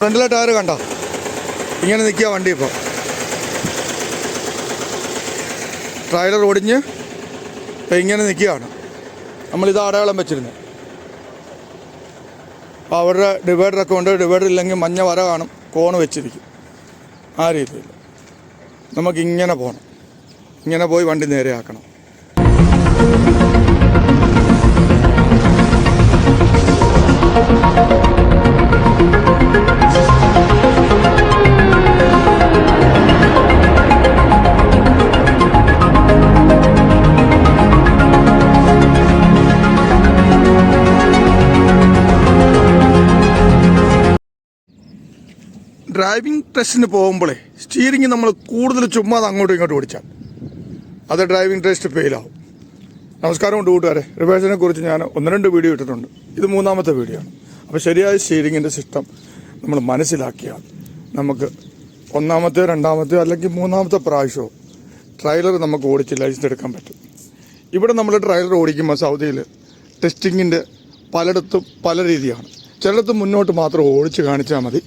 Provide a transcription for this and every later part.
ഫ്രണ്ടിലെ ടയർ കണ്ടോ? ഇങ്ങനെ നിൽക്കുക വണ്ടി ഇപ്പോൾ. ട്രൈലർ ഒടിഞ്ഞ് ഇങ്ങനെ നിൽക്കുകയാണ്. നമ്മളിത് അടയാളം വെച്ചിരുന്നു അപ്പോൾ അവരുടെ ഡിവൈഡറൊക്കെ ഉണ്ട്. ഡിവൈഡർ ഇല്ലെങ്കിൽ മഞ്ഞ വര കാണും. കോണ് വെച്ചിരിക്കും. ആ രീതിയിൽ. നമുക്കിങ്ങനെ പോകണം. ഇങ്ങനെ പോയി വണ്ടി നേരെയാക്കണം. ടെസ്റ്റിന് പോകുമ്പോഴേ സ്റ്റിയറിംഗ് നമ്മൾ കൂടുതൽ ചുമ്മാതെ അങ്ങോട്ടും ഇങ്ങോട്ടും ഓടിച്ചാൽ അത് ഡ്രൈവിംഗ് ടെസ്റ്റ് ഫെയിലാവും നമസ്കാരം ഉണ്ട് കൂട്ടുകാരെ. റിവേഴ്സിനെ കുറിച്ച് ഞാൻ ഒന്ന് രണ്ട് വീഡിയോ ഇട്ടിട്ടുണ്ട്. ഇത് മൂന്നാമത്തെ വീഡിയോ ആണ്. അപ്പോൾ ശരിയായ സ്റ്റീരിങ്ങിന്റെ സിസ്റ്റം നമ്മൾ മനസ്സിലാക്കിയാൽ നമുക്ക് ഒന്നാമത്തെ രണ്ടാമത്തെ അല്ലെങ്കിൽ മൂന്നാമത്തെ പ്രാവശ്യമോ ട്രൈലർ നമുക്ക് ഓടിച്ച് ലൈസൻസ് എടുക്കാൻ പറ്റും. ഇവിടെ നമ്മൾ ട്രൈലർ ഓടിക്കുമ്പോൾ സൗദിയിൽ ടെസ്റ്റിങ്ങിന്റെ പലയിടത്തും പല രീതിയാണ്. ചിലയിടത്ത് മുന്നോട്ട് മാത്രം ഓടിച്ച് കാണിച്ചാൽ മതി.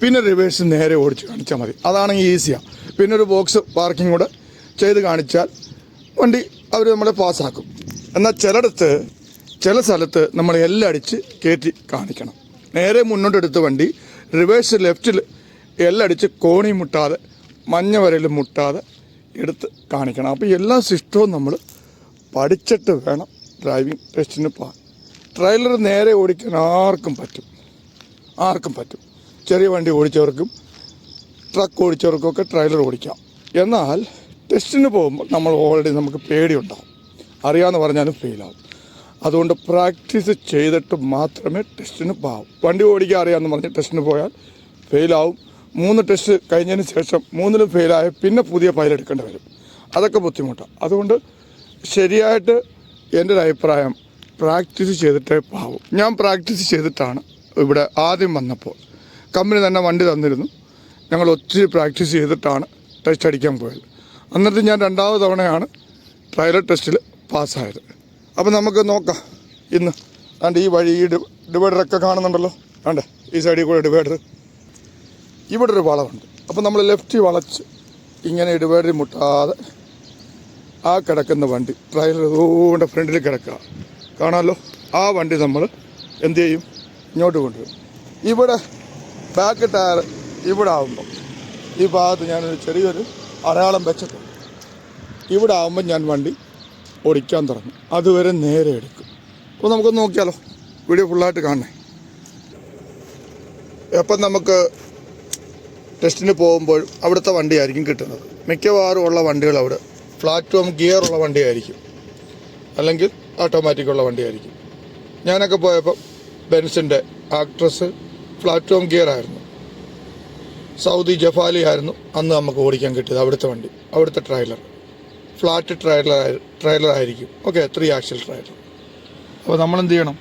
പിന്നെ റിവേഴ്സ് നേരെ ഓടിച്ച് കാണിച്ചാൽ മതി. അതാണെങ്കിൽ ഈസിയാണ് പിന്നെ ഒരു ബോക്സ് പാർക്കിംഗ് കൂടെ ചെയ്ത് കാണിച്ചാൽ വണ്ടി അവർ നമ്മളെ പാസ്സാക്കും എന്നാൽ ചിലയിടത്ത് ചില സ്ഥലത്ത് നമ്മൾ എല്ലാം അടിച്ച് കയറ്റി കാണിക്കണം. നേരെ മുന്നോട്ടെടുത്ത വണ്ടി റിവേഴ്സ് ലെഫ്റ്റിൽ എല്ലടിച്ച് കോണി മുട്ടാതെ മഞ്ഞ വരയിൽ മുട്ടാതെ എടുത്ത് കാണിക്കണം. അപ്പോൾ എല്ലാ സിസ്റ്റവും നമ്മൾ പഠിച്ചിട്ട് വേണം ഡ്രൈവിംഗ് ടെസ്റ്റിന് പോകാൻ. ട്രെയിലർ നേരെ ഓടിക്കാൻ ആർക്കും പറ്റും. ആർക്കും പറ്റും. ചെറിയ വണ്ടി ഓടിച്ചവർക്കും ട്രക്ക് ഓടിച്ചവർക്കൊക്കെ ട്രെയിലർ ഓടിക്കാം. എന്നാൽ ടെസ്റ്റിന് പോകുമ്പോൾ നമ്മൾ ഓൾറെഡി നമുക്ക് പേടിയുണ്ടാവും. അറിയാമെന്ന് പറഞ്ഞാലും ഫെയിലാവും അതുകൊണ്ട് പ്രാക്ടീസ് ചെയ്തിട്ട് മാത്രമേ ടെസ്റ്റിന് പോകാവൂ വണ്ടി ഓടിക്കാൻ അറിയാമെന്ന് പറഞ്ഞ് ടെസ്റ്റിന് പോയാൽ ഫെയിലാവും മൂന്ന് ടെസ്റ്റ് കഴിഞ്ഞതിന് ശേഷം മൂന്നിലും ഫെയിലായ പിന്നെ പുതിയ ഫയൽ എടുക്കേണ്ടി വരും. അതൊക്കെ ബുദ്ധിമുട്ടാണ് അതുകൊണ്ട് ശരിയായിട്ട് എന്റെ ഒരു അഭിപ്രായം പ്രാക്ടീസ് ചെയ്തിട്ടേ പാവും. ഞാൻ പ്രാക്ടീസ് ചെയ്തിട്ടാണ് ഇവിടെ ആദ്യം വന്നപ്പോൾ കമ്പനി തന്നെ വണ്ടി തന്നിരുന്നു. ഞങ്ങൾ ഒത്തിരി പ്രാക്ടീസ് ചെയ്തിട്ടാണ് ടെസ്റ്റ് അടിക്കാൻ പോയത്. എന്നിട്ട് ഞാൻ രണ്ടാമത് തവണയാണ് ട്രയൽ ടെസ്റ്റിൽ പാസ്സായത് അപ്പോൾ നമുക്ക് നോക്കാം. ഇന്ന് ആണ്ട് ഈ വഴി ഈ ഡിവൈഡറൊക്കെ കാണുന്നുണ്ടല്ലോ. കണ്ടേ ഈ സൈഡിൽ കൂടെ ഡിവൈഡർ ഇവിടെ ഒരു വളവുണ്ട്. അപ്പോൾ നമ്മൾ ലെഫ്റ്റ് വളച്ച് ഇങ്ങനെ ഡിവൈഡറി മുട്ടാതെ ആ കിടക്കുന്ന വണ്ടി ട്രയൽ ഇതുകൊണ്ട് ഫ്രണ്ടിൽ കിടക്കുക. കാണാമല്ലോ? ആ വണ്ടി നമ്മൾ എന്ത് ചെയ്യും? ഇങ്ങോട്ട് കൊണ്ടുവരും. ഇവിടെ ബാക്ക് ടയർ ഇവിടെ ആകുമ്പോൾ ഈ ഭാഗത്ത് ഞാനൊരു ചെറിയൊരു അടയാളം വെച്ചിട്ടുണ്ട്. ഇവിടെ ആകുമ്പോൾ ഞാൻ വണ്ടി ഓടിക്കാൻ തുടങ്ങും. അതുവരെ നേരെ എടുക്കും. അപ്പോൾ നമുക്ക് നോക്കിയാലോ വീഡിയോ ഫുള്ളായിട്ട് കാണണേ. എപ്പം നമുക്ക് ടെസ്റ്റിന് പോകുമ്പോൾ അവിടുത്തെ വണ്ടിയായിരിക്കും കിട്ടുന്നത്. മിക്കവാറും ഉള്ള വണ്ടികൾ അവിടെ പ്ലാറ്റ്ഫോം ഗിയർ ഉള്ള വണ്ടിയായിരിക്കും. അല്ലെങ്കിൽ ഓട്ടോമാറ്റിക് ഉള്ള വണ്ടിയായിരിക്കും. ഞാനൊക്കെ പോയപ്പോൾ ബെൻസിന്റെ ആക്ട്രസ് പ്ലാറ്റ്ഫോം ഗിയർ ആയിരുന്നു സൗദി ജഫാലി ആയിരുന്നു അന്ന് നമുക്ക് ഓടിക്കാൻ കിട്ടിയത് അവിടുത്തെ വണ്ടി അവിടുത്തെ ട്രailer ഫ്ലാറ്റ് ട്രailer ട്രailer ആയിരിക്കും. ഓക്കെ ത്രീ ആക്സിൽ ട്രailer അപ്പോൾ നമ്മൾ എന്ത് ചെയ്യണം?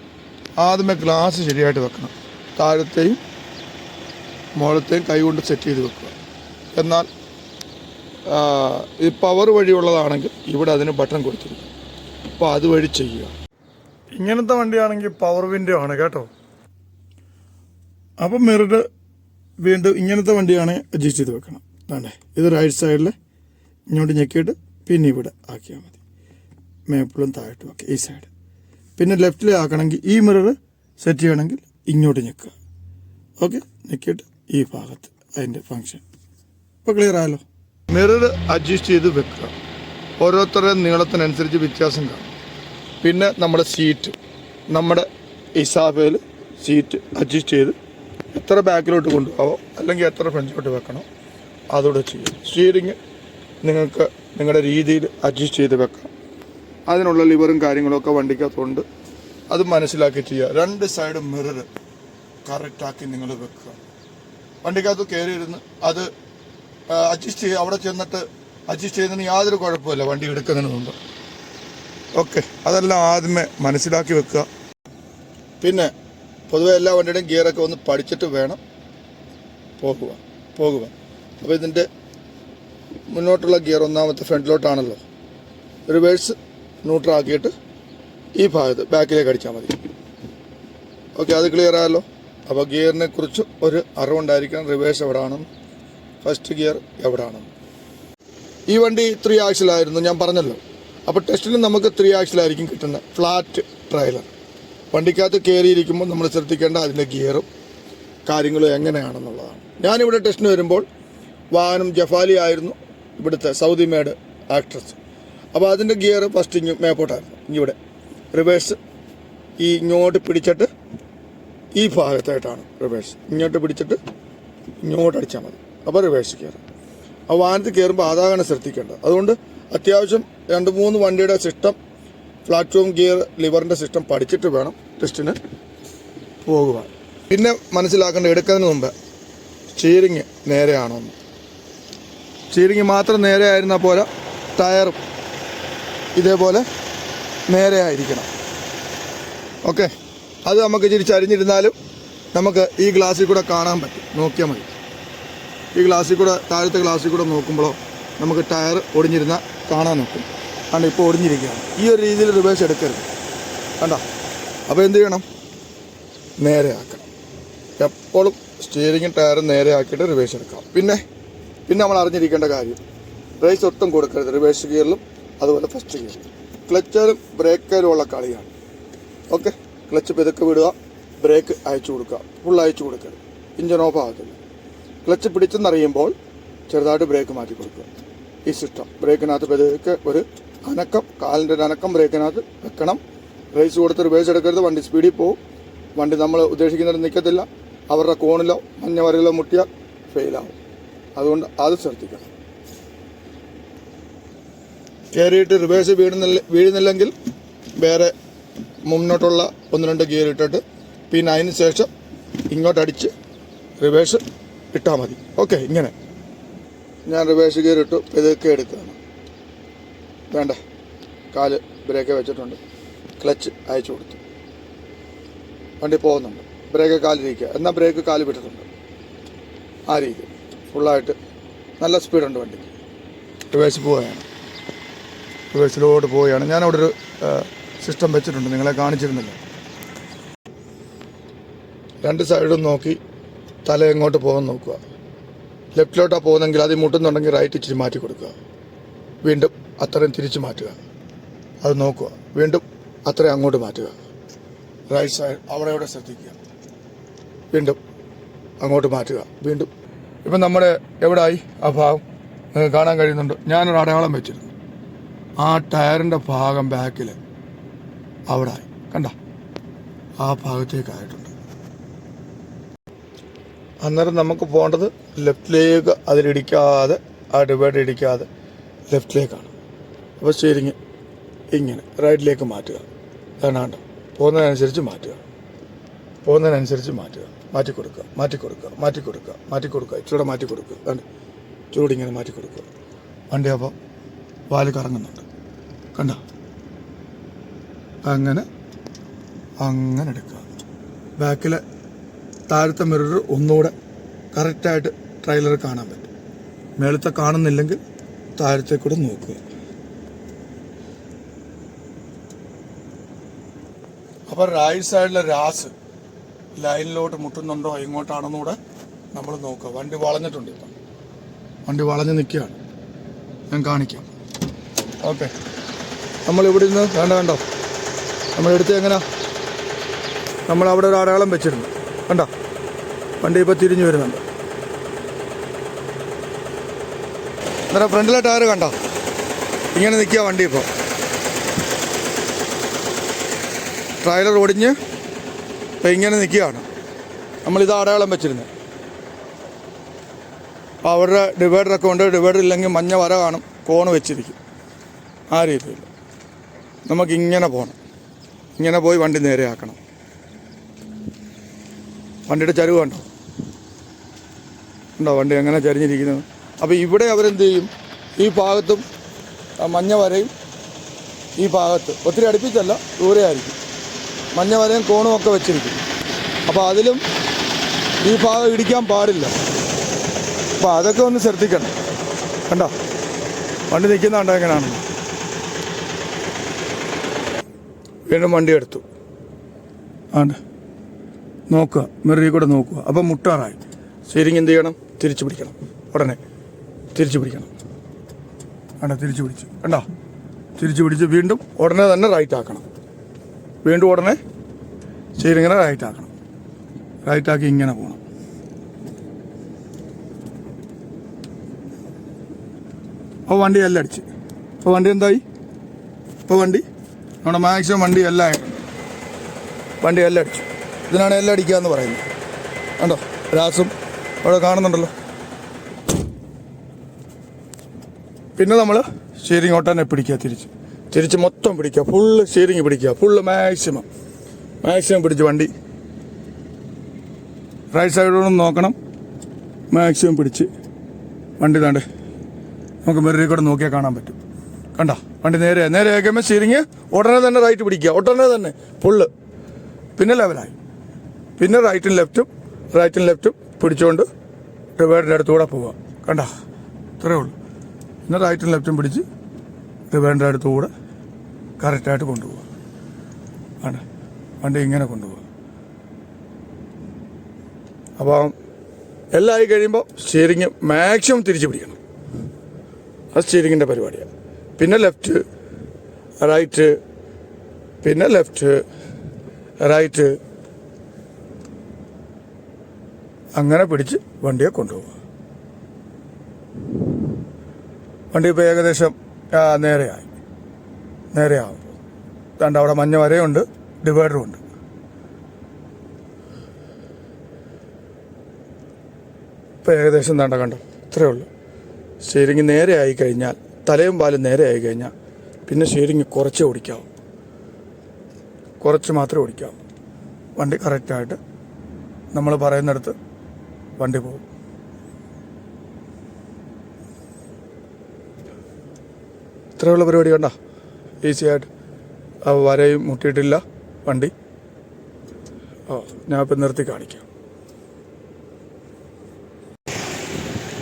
ആദ്യമേ ഗ്ലാസ് ശരിയായിട്ട് വെക്കണം. താഴത്തെയും മുകളത്തെയും കൈ കൊണ്ട് സെറ്റ് ചെയ്ത് വെക്കുക. എന്നാൽ ഈ പവർ വഴിയുള്ളതാണെങ്കിൽ ഇവിടെ അതിന് ബട്ടൺ കൊടുത്തിരിക്കും. അപ്പോൾ അതുവഴി ചെയ്യുക. ഇങ്ങനത്തെ വണ്ടിയാണെങ്കിൽ പവർ വിൻഡോ ആണ് കേട്ടോ. അപ്പം മിറർ വീണ്ടും ഇങ്ങനത്തെ വണ്ടിയാണ് അഡ്ജസ്റ്റ് ചെയ്ത് വെക്കണം. വേണ്ടേ ഇത് റൈറ്റ് സൈഡിൽ ഇങ്ങോട്ട് ഞെക്കിയിട്ട് പിന്നെ ഇവിടെ ആക്കിയാൽ മതി. മേപ്പിളും താഴോട്ട് ഒക്കെ ഈ സൈഡ് പിന്നെ ലെഫ്റ്റിൽ ആക്കണമെങ്കിൽ ഈ മിറർ സെറ്റ് ചെയ്യണമെങ്കിൽ ഇങ്ങോട്ട് ഞെക്കുക. ഓക്കെ ഞെക്കിയിട്ട് ഈ ഭാഗത്ത് അതിന്റെ ഫങ്ഷൻ ഇപ്പോൾ ക്ലിയർ ആയല്ലോ? മിറർ അഡ്ജസ്റ്റ് ചെയ്ത് വെക്കുക. ഓരോരുത്തരുടെ നീളത്തിനനുസരിച്ച് വ്യത്യാസം കാണും. പിന്നെ നമ്മുടെ സീറ്റ് നമ്മുടെ ഇസാബയിൽ സീറ്റ് അഡ്ജസ്റ്റ് ചെയ്ത് എത്ര ബാക്കിലോട്ട് കൊണ്ടുപോകാമോ അല്ലെങ്കിൽ എത്ര ഫ്രണ്ടിലോട്ട് വെക്കണോ അതോടെ ചെയ്യും. സ്റ്റിയറിങ് നിങ്ങൾക്ക് നിങ്ങളുടെ രീതിയിൽ അഡ്ജസ്റ്റ് ചെയ്ത് വെക്കാം. അതിനുള്ള ലിവറും കാര്യങ്ങളൊക്കെ വണ്ടിക്കകത്തുണ്ട്. അത് മനസ്സിലാക്കി ചെയ്യുക. രണ്ട് സൈഡ് മിറർ കറക്റ്റാക്കി നിങ്ങൾ വെക്കുക. വണ്ടിക്കകത്ത് കയറി ഇരുന്ന് അത് അഡ്ജസ്റ്റ് ചെയ്യുക അവിടെ ചെന്നിട്ട് അഡ്ജസ്റ്റ് ചെയ്യുന്നതിന് യാതൊരു കുഴപ്പമില്ല വണ്ടി എടുക്കുന്നതിന് മുമ്പ് ഓക്കെ അതെല്ലാം ആദ്യമേ മനസ്സിലാക്കി വെക്കുക. പിന്നെ പൊതുവെ എല്ലാ വണ്ടിയുടെയും ഗിയറൊക്കെ ഒന്ന് പഠിച്ചിട്ട് വേണം പോകുക പോകുക അപ്പോൾ ഇതിന്റെ മുന്നോട്ടുള്ള ഗിയർ ഒന്നാമത്തെ ഫ്രണ്ടിലോട്ടാണല്ലോ. റിവേഴ്സ് ന്യൂട്രാക്കിയിട്ട് ഈ ഭാഗത്ത് ബാക്കിലേക്ക് അടിച്ചാൽ മതി. ഓക്കെ അത് ക്ലിയർ ആയല്ലോ? അപ്പോൾ ഗിയറിനെ കുറിച്ച് ഒരു അറിവുണ്ടായിരിക്കണം. റിവേഴ്സ് എവിടെയാണ് ഫസ്റ്റ് ഗിയർ എവിടെയാണ് ഈ വണ്ടി ത്രീ ആക്സിലായിരുന്നു ഞാൻ പറഞ്ഞല്ലോ. അപ്പോൾ ടെസ്റ്റിൽ നമുക്ക് ത്രീ ആക്സിലായിരിക്കും കിട്ടുന്നത്. ഫ്ലാറ്റ് ട്രailer വണ്ടിക്കകത്ത് കയറിയിരിക്കുമ്പോൾ നമ്മൾ ശ്രദ്ധിക്കേണ്ട അതിന്റെ ഗിയറും കാര്യങ്ങളും എങ്ങനെയാണെന്നുള്ളതാണ്. ഞാനിവിടെ ടെസ്റ്റിന് വരുമ്പോൾ വാഹനം ജഫാലി ആയിരുന്നു ഇവിടുത്തെ സൗദി മേഡ് ആക്ട്രസ് അപ്പോൾ അതിന്റെ ഗിയർ ഫസ്റ്റ് ഇങ്ങ് മേപ്പോട്ടായിരുന്നു. ഇങ്ങിവിടെ റിവേഴ്സ് ഈ ഇങ്ങോട്ട് പിടിച്ചിട്ട് ഈ ഭാഗത്തായിട്ടാണ് റിവേഴ്സ് ഇങ്ങോട്ട് പിടിച്ചിട്ട് ഇങ്ങോട്ട് അടിച്ചാൽ മതി. അപ്പോൾ റിവേഴ്സ് ഗിയർ. ആ വാഹനത്തിൽ കയറുമ്പോൾ അതാണ് ശ്രദ്ധിക്കേണ്ടത്. അതുകൊണ്ട് അത്യാവശ്യം രണ്ട് മൂന്ന് വണ്ടിയുടെ സിസ്റ്റം പ്ലാറ്റ്ഫോം ഗിയർ ലിവറിന്റെ സിസ്റ്റം പഠിച്ചിട്ട് വേണം ടെസ്റ്റിന് പോകുക. പിന്നെ മനസ്സിലാക്കേണ്ട എടുക്കുന്നതിന് മുമ്പ് സ്റ്റീറിങ് നേരെയാണോ? സ്റ്റീറിങ് മാത്രം നേരെ ആയിരുന്നാൽ പോരാ ടയറും ഇതേപോലെ നേരെ ആയിരിക്കണം. ഓക്കെ? അത് നമുക്ക് ഇച്ചിരി ചരിഞ്ഞിരുന്നാലും നമുക്ക് ഈ ഗ്ലാസ്സിൽ കൂടെ കാണാൻ പറ്റും. നോക്കിയാൽ മതി. ഈ ഗ്ലാസ്സിൽ കൂടെ താഴത്തെ ഗ്ലാസ്സിൽ കൂടെ നോക്കുമ്പോഴോ നമുക്ക് ടയർ ഒടിഞ്ഞിരുന്നാൽ കാണാൻ നോക്കും. കണ്ട ഇപ്പോൾ ഒടിഞ്ഞിരിക്കുകയാണ്. ഈ ഒരു രീതിയിൽ റിവേഴ്സ് എടുക്കരുത്. കണ്ട? അപ്പോൾ എന്ത് ചെയ്യണം? നേരെ ആക്കണം എപ്പോഴും സ്റ്റിയറിംഗും ടയറും നേരെ ആക്കിയിട്ട് റിവേഴ്സ് എടുക്കാം. പിന്നെ പിന്നെ നമ്മൾ അറിഞ്ഞിരിക്കേണ്ട കാര്യം. റേസ് ഒട്ടും കൊടുക്കരുത്. റിവേഴ്സ് ഗിയറിലും അതുപോലെ ഫസ്റ്റ് ഗിയറിലും ക്ലച്ചറും ബ്രേക്കറും ഉള്ള കളിയാണ്. ഓക്കെ ക്ലച്ച് പെതുക്കെ വിടുക. ബ്രേക്ക് അയച്ചു കൊടുക്കുക. ഫുൾ അയച്ചു കൊടുക്കരുത്. ഇഞ്ചൻ ഓഫ് ആകത്തില്ല ക്ലച്ച് പിടിച്ചെന്നറിയുമ്പോൾ ചെറുതായിട്ട് ബ്രേക്ക് മാറ്റി കൊടുക്കുക. ഈ സിസ്റ്റം ബ്രേക്കിനകത്ത് പെതുക്കെ ഒരു അനക്കം കാലിന്റെ ഒരു അനക്കം ബ്രേക്കിനകത്ത് വെക്കണം. റേസ് കൊടുത്ത് റിവേഴ്സ് എടുക്കരുത്. വണ്ടി സ്പീഡിൽ പോകും വണ്ടി നമ്മൾ ഉദ്ദേശിക്കുന്നിടത്ത് നിൽക്കത്തില്ല അവരുടെ കോണിലോ മഞ്ഞ വരയിലോ മുട്ടിയാൽ ഫെയിലാവും അതുകൊണ്ട് അത് ശ്രദ്ധിക്കണം. കയറിയിട്ട് റിവേഴ്സ് വീഴുന്നില്ല വീഴുന്നില്ലെങ്കിൽ വേറെ മുന്നോട്ടുള്ള ഒന്ന് രണ്ട് ഗിയർ ഇട്ടിട്ട് പിന്നെ അതിന് ശേഷം ഇങ്ങോട്ടടിച്ച് റിവേഴ്സ് ഇട്ടാൽ മതി. ഓക്കെ ഇങ്ങനെ. ഞാൻ റിവേഴ്സ് ഗിയർ ഇട്ടു. ഇതൊക്കെ എടുക്കുകയാണ്. വേണ്ട. കാൽ ബ്രേക്ക് വെച്ചിട്ടുണ്ട്. ക്ലച്ച് അയച്ചു കൊടുത്തു. വണ്ടി പോകുന്നുണ്ട്. ബ്രേക്ക് കാലിരിക്കുക എന്നാൽ ബ്രേക്ക് കാൽ വിട്ടിട്ടുണ്ട് ആ രീതി ഫുള്ളായിട്ട് നല്ല സ്പീഡുണ്ട് വണ്ടിക്ക്. റിവേഴ്സ് പോവുകയാണ്. റിവേഴ്സിലോട്ട് പോവുകയാണ്. ഞാനവിടെ ഒരു സിസ്റ്റം വെച്ചിട്ടുണ്ട്. നിങ്ങളെ കാണിച്ചിരുന്നില്ല. രണ്ട് സൈഡും നോക്കി തല എങ്ങോട്ട് പോകാൻ നോക്കുക. ലെഫ്റ്റിലോട്ടാണ് പോകുന്നെങ്കിൽ അത് മുട്ടുന്നുണ്ടെങ്കിൽ റൈറ്റ് ഇച്ചിരി മാറ്റി കൊടുക്കുക. വീണ്ടും അത്രയും തിരിച്ചു മാറ്റുക. അത് നോക്കുക. വീണ്ടും അത്രയും അങ്ങോട്ട് മാറ്റുക. റൈറ്റ് സൈഡ് അവിടെ ശ്രദ്ധിക്കുക. വീണ്ടും അങ്ങോട്ട് മാറ്റുക. വീണ്ടും. ഇപ്പം നമ്മുടെ എവിടായി? ആ ഭാഗം. കാണാൻ കഴിയുന്നുണ്ട്. ഞാനൊരു അടയാളം വെച്ചിരുന്നു. ആ ടയറിന്റെ ഭാഗം ബാക്കിൽ. അവിടെ കണ്ട? ആ ഭാഗത്തേക്കായിട്ടുണ്ട്. അന്നേരം നമുക്ക് പോകേണ്ടത് ലെഫ്റ്റിലേക്ക് അതിലിടിക്കാതെ ആ ഡിവൈഡ് ഇടിക്കാതെ ലെഫ്റ്റിലേക്കാണ് അപ്പോൾ ശരി ഇങ്ങനെ. റൈറ്റിലേക്ക് മാറ്റുക. അതാണ്. പോകുന്നതിനനുസരിച്ച് മാറ്റുക. പോകുന്നതിനനുസരിച്ച് മാറ്റുക. മാറ്റി കൊടുക്കുക മാറ്റി കൊടുക്കുക മാറ്റി കൊടുക്കുക മാറ്റി കൊടുക്കുക ഇച്ചിരി മാറ്റി കൊടുക്കുക കണ്ട് ചൂട് മാറ്റി കൊടുക്കുക വണ്ടി അപ്പോൾ വാൽ കറങ്ങുന്നുണ്ട്. കണ്ട? അങ്ങനെ അങ്ങനെ എടുക്കുക. ബാക്കിലെ താഴത്തെ മിറർ ഒന്നുകൂടെ കറക്റ്റായിട്ട് ട്രെയിലർ കാണാൻ പറ്റും. മേളത്തെ കാണുന്നില്ലെങ്കിൽ താഴത്തെ കൂടെ നോക്കുക. അപ്പോൾ റൈറ്റ് സൈഡിലെ രാസ് ലൈനിലോട്ട് മുട്ടുന്നുണ്ടോ എങ്ങോട്ടാണെന്നൂടെ നമ്മൾ നോക്കുക. വണ്ടി വളഞ്ഞിട്ടുണ്ട് ഇപ്പം. വണ്ടി വളഞ്ഞ് നിൽക്കുകയാണ്. ഞാൻ കാണിക്കാം. ഓക്കെ. നമ്മൾ ഇവിടെ നിന്ന് വേണ്ട വേണ്ടോ. നമ്മൾ എടുത്ത് എങ്ങനെയാ നമ്മൾ അവിടെ ഒരു അടയാളം വെച്ചിരുന്നു കണ്ടോ? വണ്ടി ഇപ്പോൾ തിരിഞ്ഞു വരുന്നുണ്ട്. അന്നേരം ഫ്രണ്ടിലെ ടയർ കണ്ടോ? ഇങ്ങനെ നിൽക്കുക വണ്ടി ഇപ്പോൾ ട്രailer ഒടിഞ്ഞ് ഇപ്പം ഇങ്ങനെ നിൽക്കുകയാണ്. നമ്മളിത് അടയാളം വെച്ചിരുന്നത്. അപ്പോൾ അവരുടെ ഡിവൈഡറൊക്കെ ഉണ്ട് ഡിവൈഡർ ഇല്ലെങ്കിൽ മഞ്ഞ വര കാണും കോൺ വെച്ചിരിക്കും. ആ രീതിയിൽ. നമുക്കിങ്ങനെ പോകണം ഇങ്ങനെ പോയി വണ്ടി നേരെയാക്കണം വണ്ടിയുടെ ചരിവ് കണ്ടോ? ഉണ്ടോ വണ്ടി എങ്ങനെ ചരിഞ്ഞിരിക്കുന്നത്? അപ്പോൾ ഇവിടെ അവരെന്ത് ചെയ്യും ഈ ഭാഗത്തും മഞ്ഞ വരയും ഈ ഭാഗത്ത്. ഒത്തിരി അടുപ്പിച്ചല്ല ദൂരെ ആയിരിക്കും മഞ്ഞ വരയും കോണും ഒക്കെ വെച്ചിരിക്കും. അപ്പോൾ അതിലും ഈ ഭാഗം ഇടിക്കാൻ പാടില്ല. അപ്പോൾ അതൊക്കെ ഒന്ന് ശ്രദ്ധിക്കണം. കണ്ടോ? വണ്ടി നിൽക്കുന്ന കണ്ടോ എങ്ങനെയാണ്? വീണ്ടും വണ്ടി എടുത്തു. ആണ് നോക്കുക. മെറുകി കൂടെ നോക്കുക. അപ്പം മുട്ടാറായി. സ്റ്റിയറിംഗ് എന്ത് ചെയ്യണം? തിരിച്ചു പിടിക്കണം. ഉടനെ. തിരിച്ചു പിടിക്കണം. ആണ്ടോ തിരിച്ചു പിടിച്ചു. കണ്ടോ? തിരിച്ചു പിടിച്ച് വീണ്ടും ഉടനെ തന്നെ റൈറ്റ് ആക്കണം. വീണ്ടും ഉടനെ ചെയ്തിങ്ങനെ റൈറ്റ് ആക്കണം റൈറ്റ് ആക്കി ഇങ്ങനെ പോകണം അപ്പോൾ വണ്ടി എല്ലാം അടിച്ച്. അപ്പോൾ വണ്ടി എന്തായി? ഇപ്പോൾ വണ്ടി? നമ്മുടെ മാക്സിമം വണ്ടി എല്ലാം ആയിട്ടുണ്ട് വണ്ടി എല്ലാം അടിച്ചു. ഇതിനാണ് എല്ലാം അടിക്കുക എന്ന് പറയുന്നത്. കണ്ടോ? രാസം അവിടെ കാണുന്നുണ്ടല്ലോ. പിന്നെ നമ്മൾ ശരി ഓട്ടാനെ പിടിക്കുക തിരിച്ച്. തിരിച്ച് മൊത്തം പിടിക്കുക. ഫുള്ള് സ്റ്റീറിങ് പിടിക്കുക. ഫുള്ള് മാക്സിമം മാക്സിമം പിടിച്ച് വണ്ടി. റൈറ്റ് സൈഡോടും നോക്കണം. മാക്സിമം പിടിച്ച് വണ്ടി താണ്ട് നമുക്ക് മെറിയിൽ കൂടെ നോക്കിയാൽ കാണാൻ പറ്റും. കണ്ട? വണ്ടി നേരെ നേരെ ആക്കുമ്പോൾ സ്റ്റിയറിങ് ഉടനെ തന്നെ റൈറ്റ് പിടിക്കുക. ഉടനെ തന്നെ ഫുള്ള് പിന്നെ ലെവലായി പിന്നെ റൈറ്റും ലെഫ്റ്റും റൈറ്റും ലെഫ്റ്റും പിടിച്ചുകൊണ്ട് ഡിവൈഡറിന്റെ അടുത്തുകൂടെ പോവുക കണ്ട? ഇത്രയേ ഉള്ളൂ. പിന്നെ റൈറ്റും ലെഫ്റ്റും പിടിച്ച് ഡിവൈഡറിന്റെ അടുത്തുകൂടെ കറക്റ്റായിട്ട് കൊണ്ടുപോവുക ആണ്. വണ്ടി ഇങ്ങനെ കൊണ്ടുപോകുക അപ്പം എല്ലാം ആയി കഴിയുമ്പോൾ സ്റ്റിയറിങ് മാക്സിമം തിരിച്ചു പിടിക്കണം. അത് സ്റ്റിയറിങ്ങിന്റെ പരിപാടിയാണ് പിന്നെ ലെഫ്റ്റ് റൈറ്റ് പിന്നെ ലെഫ്റ്റ് റൈറ്റ് അങ്ങനെ പിടിച്ച് വണ്ടിയെ കൊണ്ടുപോകുക വണ്ടി ഇപ്പോൾ ഏകദേശം നേരെയായി. നേരെയാവും. കണ്ട അവിടെ മഞ്ഞ വരയുണ്ട് ഡിവൈഡറും ഉണ്ട്. ഇപ്പോൾ ഏകദേശം വേണ്ട കണ്ടോ? ഇത്രയേ ഉള്ളൂ. സ്റ്റിയറിംഗ് നേരെ ആയി കഴിഞ്ഞാൽ തലയും പാലും നേരെ ആയി കഴിഞ്ഞാൽ പിന്നെ സ്റ്റിയറിംഗ് കുറച്ച് ഓടിക്കാവും. കുറച്ച് മാത്രമേ ഓടിക്കാവും. വണ്ടി കറക്റ്റായിട്ട് നമ്മൾ പറയുന്നിടത്ത് വണ്ടി പോകും. ഇത്രയുള്ള പരിപാടി കണ്ട? ഈസി ആയിട്ട് ആ വരയും മുട്ടിയിട്ടില്ല വണ്ടി. ഞാൻ ഇപ്പം നിർത്തി കാണിക്കാം.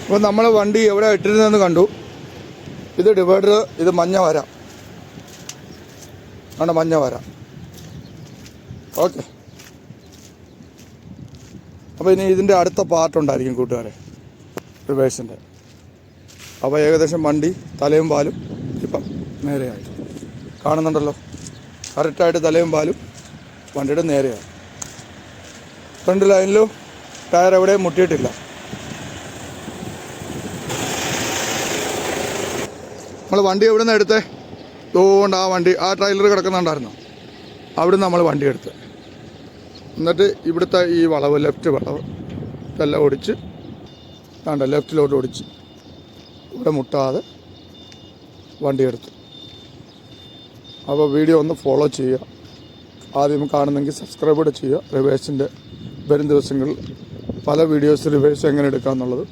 അപ്പോൾ നമ്മൾ വണ്ടി എവിടെ ഇട്ടിരുന്നതെന്ന് കണ്ടു. ഇത് ഡിവൈഡർ ഇത് മഞ്ഞ വര. ആണ് മഞ്ഞ വര. ഓക്കെ. അപ്പോൾ ഇനി ഇതിന്റെ അടുത്ത പാർട്ടുണ്ടായിരിക്കും കൂട്ടുകാരെ. റിവേഴ്സിന്റെ അപ്പോൾ ഏകദേശം വണ്ടി തലയും പാലും ഇപ്പം നേരെയായി. കാണുന്നുണ്ടല്ലോ. കറക്റ്റായിട്ട് തലയും പാലും വണ്ടിയുടെ നേരെയാണ് ഫ്രണ്ട് ലൈനിലും ടയർ എവിടെയും മുട്ടിയിട്ടില്ല. നമ്മൾ വണ്ടി എവിടെ നിന്ന് എടുത്തേ അതുകൊണ്ട് ആ വണ്ടി. ആ ട്രെയിലർ കിടക്കുന്നുണ്ടായിരുന്നു. അവിടെ നമ്മൾ വണ്ടി എടുത്ത്. എന്നിട്ട് ഇവിടുത്തെ ഈ വളവ് ലെഫ്റ്റ് വളവ് ഇതെല്ലാം ഓടിച്ച് വേണ്ട ലെഫ്റ്റിലോട്ട് ഓടിച്ച്. ഇവിടെ മുട്ടാതെ വണ്ടി എടുത്തു. അപ്പോൾ വീഡിയോ ഒന്ന് ഫോളോ ചെയ്യുക. ആദ്യം കാണുന്നെങ്കിൽ സബ്സ്ക്രൈബ് കൂടെ ചെയ്യുക. റിവേഴ്സിന്റെ വരും ദിവസങ്ങളിൽ പല വീഡിയോസ് റിവേഴ്സ് എങ്ങനെ എടുക്കുക എന്നുള്ളത്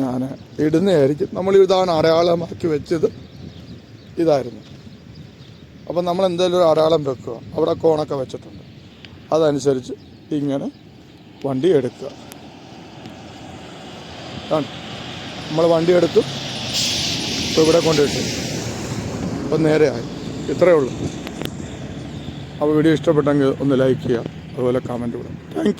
ഞാൻ ഇടുന്നതായിരിക്കും. നമ്മൾ ഇതാണ് അടയാളമാക്കി വെച്ചത്. ഇതായിരുന്നു. അപ്പം നമ്മൾ എന്തായാലും ഒരു അടയാളം വെക്കുക. അവിടെ കോണൊക്കെ വെച്ചിട്ടുണ്ട്. അതനുസരിച്ച് ഇങ്ങനെ വണ്ടി എടുക്കുക. നമ്മൾ വണ്ടി എടുത്തു. ഇപ്പോൾ ഇവിടെ കൊണ്ടിട്ടു അപ്പം നേരെയായി ഇത്രയേ ഉള്ളൂ. അപ്പോൾ വീഡിയോ ഇഷ്ടപ്പെട്ടെങ്കിൽ ഒന്ന് ലൈക്ക് ചെയ്യുക അതുപോലെ കമന്റ് വിടാം താങ്ക്